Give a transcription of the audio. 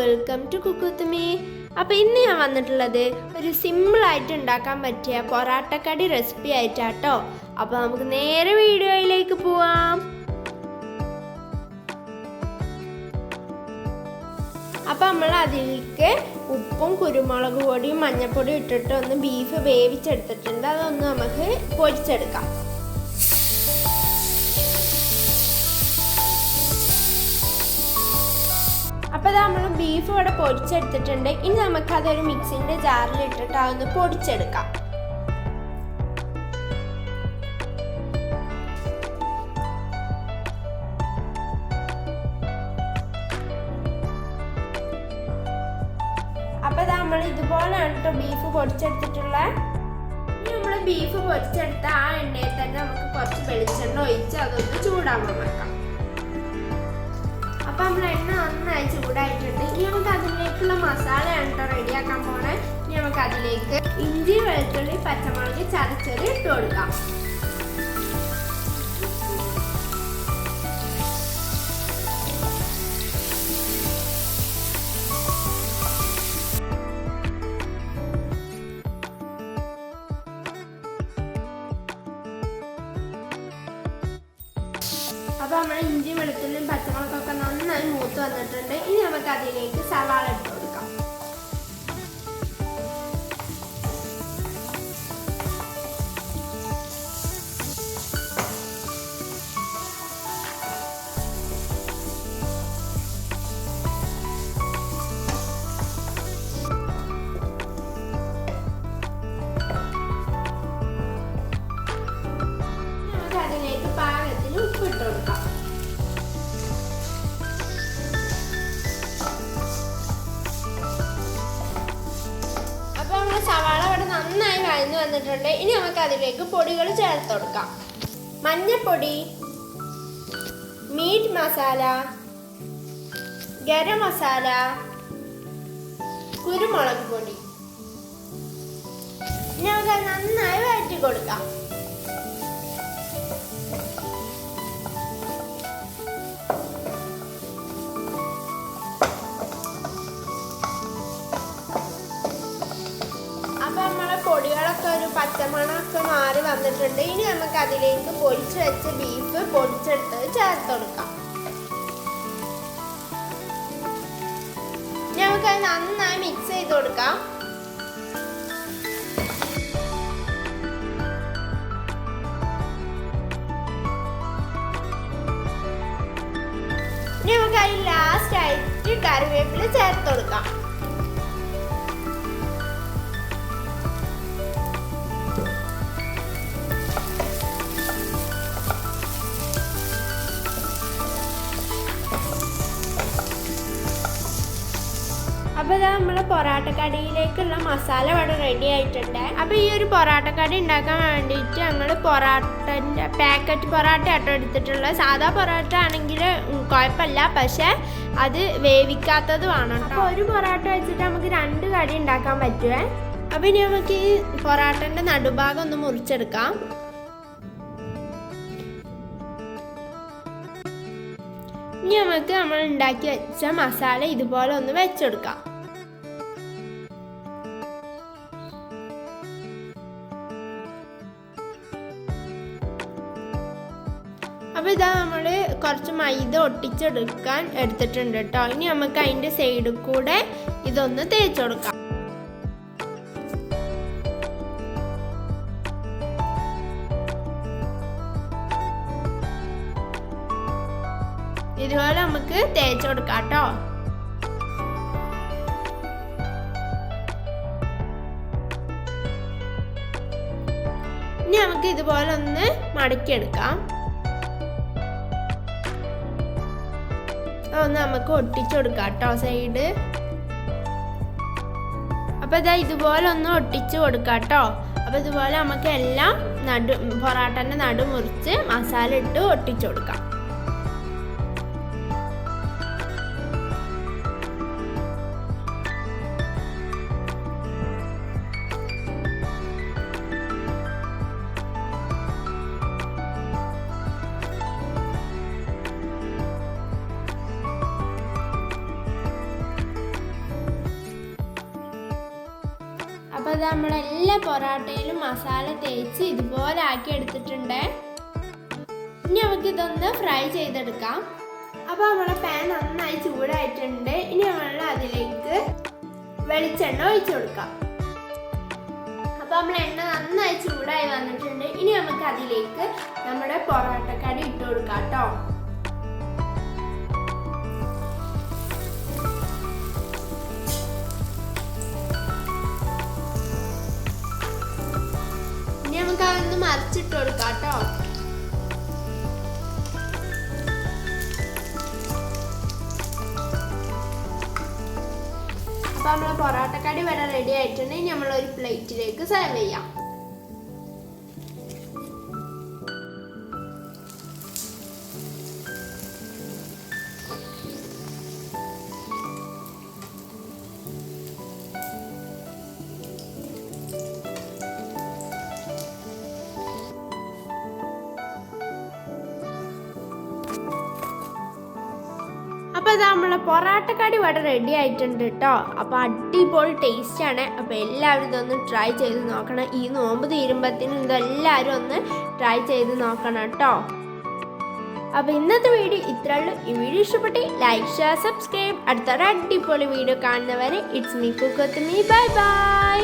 Welcome to കുക്കുത്തുമി അപ്പോൾ ഇന്ന് ഞാൻ വന്നിട്ടുള്ളത് ഒരു സിമ്പിളായിട്ട് ഉണ്ടാക്കാൻ പറ്റിയ പൊറാട്ടക്കടി റെസിപ്പി ആയിട്ടാട്ടോ. അപ്പോൾ നമുക്ക് നേരെ വീഡിയോയിലേക്ക് പോവാം. അപ്പോൾ നമ്മൾ അതിലേക്ക് ഉപ്പും കുരുമുളക് പൊടിയും മഞ്ഞൾപ്പൊടിയും ഇട്ടിട്ട് ഒന്ന് ബീഫ് വേവിച്ചെടുത്തിട്ടുണ്ട്. അതൊന്ന് നമുക്ക് പൊരിച്ചെടുക്കാം. നമ്മൾ ബീഫ് ഇവിടെ പൊരിച്ചെടുത്തിട്ടുണ്ട്. ഇനി നമുക്ക് അതൊരു മിക്സിന്റെ ജാറിൽ ഇട്ടിട്ട് അതൊന്ന് പൊടിച്ചെടുക്കാം. അപ്പോൾ നമ്മൾ ഇതുപോലെയാണ് കേട്ടോ ബീഫ് പൊടിച്ചെടുത്തിട്ടുള്ളത് ഇനി നമ്മൾ ബീഫ് പൊരിച്ചെടുത്ത ആ എണ്ണയിൽ തന്നെ നമുക്ക് കുറച്ച് വെളിച്ചെണ്ണ ഒഴിച്ച് അതൊന്ന് ചൂടാവാൻ വെക്കാം. അപ്പൊ നമ്മൾ എണ്ണ നന്നായി ചൂടായിട്ടുണ്ട്. ഇനി നമുക്ക് അതിലേക്കുള്ള മസാലയാണ് കേട്ടോ റെഡിയാക്കാൻ പോണേ. ഇനി നമുക്ക് അതിലേക്ക് ഇഞ്ചി വെളുത്തുള്ളി പച്ചമുളക് ചതച്ചത് ഇട്ട് കൊടുക്കാം. അപ്പൊ നമ്മൾ ഇഞ്ചി വെളുത്തുള്ളിയും പച്ചമുളകൊക്കെ നന്നായി മൂത്ത് വന്നിട്ടുണ്ട്. ഇനി നമുക്ക് അതിലേക്ക് സവാള ഇട്ട് കൊടുക്കാം. അതിലേക്ക് പാകത്തിന് ഉപ്പിട്ട് കൊടുക്കാം. വന്നിട്ടുണ്ട്. ഇനി നമുക്ക് അതിലേക്ക് പൊടികൾ ചേർത്ത് കൊടുക്കാം. മഞ്ഞപ്പൊടി മീറ്റ് മസാല ഗരം മസാല കുരുമുളക് പൊടി. ഇനി നമുക്ക് നന്നായി വഴറ്റി കൊടുക്കാം. പച്ചമണമൊക്കെ മാറി വന്നിട്ടുണ്ട്. ഇനി നമുക്ക് അതിലേക്ക് പൊടിച്ചു വെച്ച ബീഫ് പൊടിച്ചെടുത്ത് ചേർത്ത് കൊടുക്കാം ഇനി നമുക്ക് അത് നന്നായി മിക്സ് ചെയ്ത് കൊടുക്കാം. ഇനി നമുക്ക് അതിൽ ലാസ്റ്റ് ആയിട്ട് കറിവേപ്പില ചേർത്ത് കൊടുക്കാം അപ്പോൾ നമ്മളെ പൊറാട്ട പൊറാട്ടക്കടിയിലേക്കുള്ള മസാല ഇവിടെ റെഡി ആയിട്ടുണ്ട്. അപ്പോൾ ഈ ഒരു പൊറാട്ടക്കടി ഉണ്ടാക്കാൻ വേണ്ടിയിട്ട് ഞങ്ങൾ പൊറാട്ടന്റെ പാക്കറ്റ് പൊറാട്ട ആട്ടോ എടുത്തിട്ടുള്ളത്. സാധാ പൊറാട്ട ആണെങ്കിൽ കുഴപ്പമില്ല. പക്ഷേ അത് വേവിക്കാത്തത് വേണം അപ്പോൾ ഒരു പൊറാട്ട വെച്ചിട്ട് നമുക്ക് രണ്ട് കടി ഉണ്ടാക്കാൻ പറ്റുമേ അപ്പോൾ ഇനി നമുക്ക് ഈ പൊറാട്ടന്റെ നടുഭാഗം ഒന്ന് മുറിച്ചെടുക്കാം. ഇനി നമുക്ക് നമ്മൾ ഉണ്ടാക്കി വെച്ച മസാല ഇതുപോലെ ഒന്ന് വെച്ചെടുക്കാം. അപ്പോൾ ഇതാ നമ്മൾ കുറച്ച് മൈദ ഒട്ടിച്ചെടുക്കാൻ എടുത്തിട്ടുണ്ട് കേട്ടോ. ഇനി നമുക്ക് അതിന്റെ സൈഡിൽ കൂടെ ഇതൊന്ന് തേച്ചെടുക്കാം ഇതുപോലെ നമുക്ക് തേച്ച് കൊടുക്കാം കേട്ടോ. ഇനി നമുക്ക് ഇതുപോലെ ഒന്ന് മടക്കിയെടുക്കാം. ഒന്ന് നമുക്ക് ഒട്ടിച്ചു കൊടുക്കാം കേട്ടോ സൈഡ്. അപ്പോൾ ഇതാ ഇതുപോലെ ഒന്ന് ഒട്ടിച്ചു കൊടുക്കാം കേട്ടോ അപ്പൊ ഇതുപോലെ നമുക്ക് എല്ലാം നടു പൊറോട്ടന്റെ നടു മുറിച്ച് മസാല ഇട്ട് ഒട്ടിച്ചു കൊടുക്കാം അപ്പോൾ ഇത് നമ്മളെല്ലാ പൊറാട്ടയിലും മസാല തേച്ച് ഇതുപോലെ ആക്കി എടുത്തിട്ടുണ്ട്. ഇനി നമുക്ക് ഇതൊന്ന് ഫ്രൈ ചെയ്തെടുക്കാം. അപ്പോൾ നമ്മുടെ പാൻ നന്നായി ചൂടായിട്ടുണ്ട്. ഇനി നമ്മൾ അതിലേക്ക് വെളിച്ചെണ്ണ ഒഴിച്ചു കൊടുക്കാം. അപ്പോൾ നമ്മൾ എണ്ണ നന്നായി ചൂടായി വന്നിട്ടുണ്ട്. ഇനി നമുക്ക് അതിലേക്ക് നമ്മുടെ പൊറോട്ടക്കടി ഇട്ട് കൊടുക്കാം കേട്ടോ. മറിച്ചിട്ട് കൊടുക്കാം കേട്ടോ അപ്പൊ നമ്മളെ പൊറോട്ടക്കടി വരെ റെഡി ആയിട്ടുണ്ടെങ്കിൽ നമ്മൾ ഒരു പ്ലേറ്റിലേക്ക് സെർവ് ചെയ്യാം. അപ്പോൾ ഇത് നമ്മളെ പൊറാട്ടക്കടി ഇവിടെ റെഡി ആയിട്ടുണ്ട് കേട്ടോ അപ്പോൾ അടിപൊളി ടേസ്റ്റ് ആണ്. അപ്പോൾ എല്ലാവരും ഇതൊന്ന് ട്രൈ ചെയ്ത് നോക്കണം. ഈ നോമ്പ് തീരുമ്പത്തിന് ഇതെല്ലാവരും ഒന്ന് ട്രൈ ചെയ്ത് നോക്കണം കേട്ടോ അപ്പോൾ ഇന്നത്തെ വീഡിയോ ഇത്രേ ഉള്ളൂ. ഈ വീഡിയോ ഇഷ്ടപ്പെട്ട് ലൈക്ക് ഷെയർ സബ്സ്ക്രൈബ് അടുത്തൊരു അടിപൊളി വീഡിയോ കാണുന്നവരെ ഇറ്റ്സ് മീ കുക്കത്ത് മീ ബൈ ബൈ